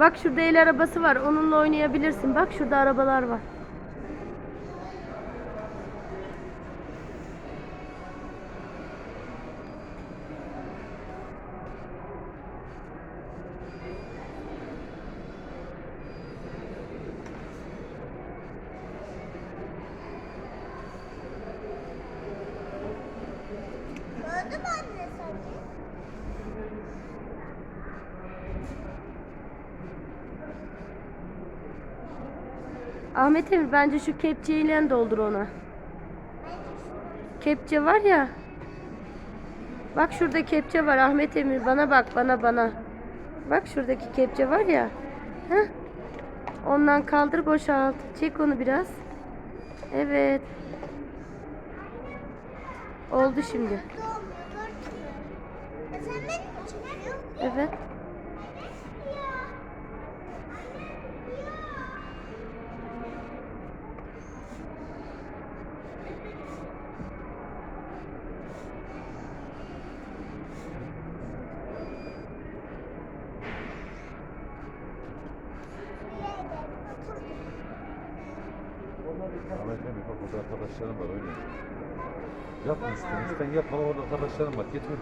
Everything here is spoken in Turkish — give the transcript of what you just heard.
Bak şurada el arabası var. Onunla oynayabilirsin. Bak şurada arabalar var. Gördün mü anne Ahmet Emir bence şu kepçeyle doldur ona. Kepçe var ya. Bak şurada kepçe var Ahmet Emir. Bana bak bana bana. Bak şuradaki kepçe var ya. Heh. Ondan kaldır boşalt. Çek onu biraz. Evet. Oldu şimdi. Dolmuyor Ahmet Emre bak orada arkadaşlarım var öyle. Yapma üstüne. Üstten yapma orada arkadaşlarım var. Getir.